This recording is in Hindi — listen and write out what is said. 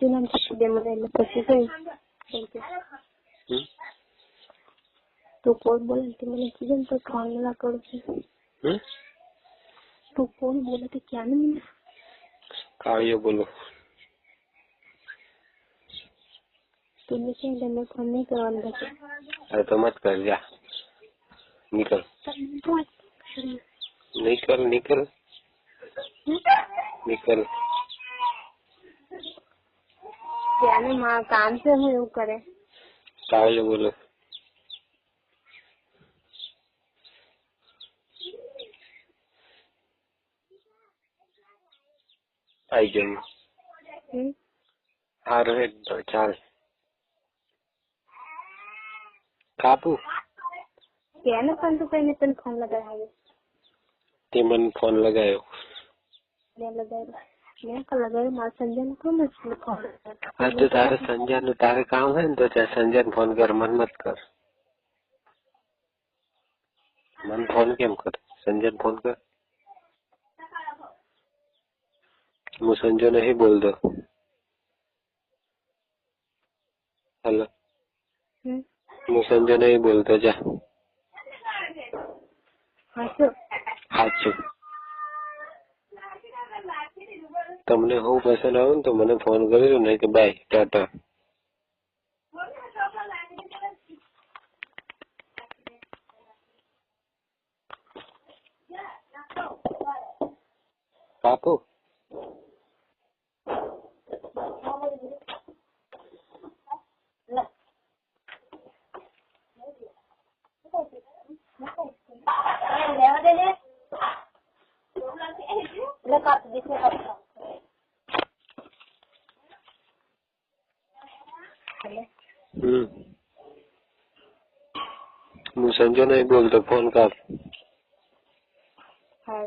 कशी जाईल बोलते. हं? तू कोण बोलते मला तुझं तो खाने करू हं? तू कौन बोला तो क्या नहीं हाँ ये बोलो तुमने क्या किया मैं फ़ोन नहीं करवाने लगे अरे तो मत कर जा निकल निकल निकल क्या नहीं माँ काम से हम लोग करे हाँ ये बोलो आई जाओ हम्म? હારું હેડ તો ચાલ કાપુ क्या ना पण तू काही पण फोन लगाया है તે મને ફોન લગાયો मैं लगाया मैं कल लगाया माँ संजय ने कौन मुझे फोन હા તો તારે સંજય નું તારે કામ હોય ને તો ત્યાં સંજય ને ફોન કર મન મત કર મન ફોન કેમ કર સંજય ફોન કર હું સંજય નહીં બોલતો હેલો हम्म? હું સંજય નહીં બોલતો જા हाँ तो સાચું તમને હું પસંદ આવું ને તો મને ફોન કરજો નહીં કે બાય ટાટા પાકું हम्म। समझो नहीं बोलते फ़ोन कर हाँ।